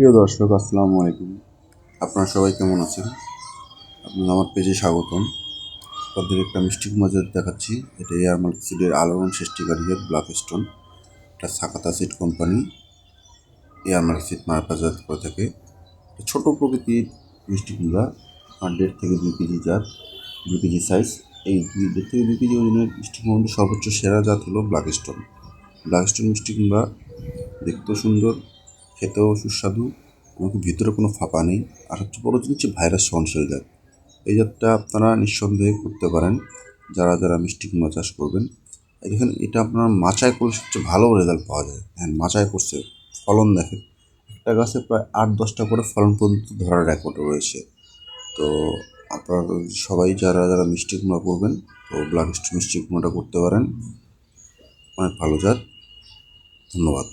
প্রিয় দর্শক, আসসালামু আলাইকুম। আপনারা সবাই কেমন আছেন? আপনারা আমার পেজে স্বাগতম। তাদের একটা মিষ্টি কুমাজার দেখাচ্ছি। এটা এয়ার মাল্ক সিডের আলোড়ন সৃষ্টিকারীদের ব্ল্যাক স্টোন এটা সাকাতা সিড কোম্পানি। এয়ার মাল্ক সিড মারপাজাত করে থাকে। ছোট প্রকৃতির মিষ্টি কুমড়া, আর দেড় থেকে দুই কেজি জাত, দুই কেজি সাইজ এই দুই, দেড় থেকে দুই কেজি ওজনের মিষ্টি কুমড়ার সর্বোচ্চ সেরা জাত হলো ব্ল্যাক স্টোন ব্ল্যাক স্টোন মিষ্টি কুমড়া দেখতেও সুন্দর খেতেও সুস্বাদু এমনকি ভিতরে কোনো ফাঁপা নেই। আর হচ্ছে বড় জিনিস হচ্ছে ভাইরাস সহনশীল জাত। এই জাতটা আপনারা নিঃসন্দেহে করতে পারেন, যারা যারা মিষ্টি কুমড়া চাষ করবেন। দেখেন, এটা আপনার মাচায় করলে সবচেয়ে ভালো রেজাল্ট পাওয়া যায়। হ্যাঁ মাচায় করছে, ফলন দেখেন একটা গাছে প্রায় আট, দশটা করে ফলন পর্যন্ত ধরার রেকর্ড রয়েছে। তো আপনারা সবাই যারা যারা মিষ্টি কুমড়া করবেন, তো ব্ল্যাক মিষ্টি কুমড়াটা করতে পারেন। অনেক ভালো জাত। ধন্যবাদ।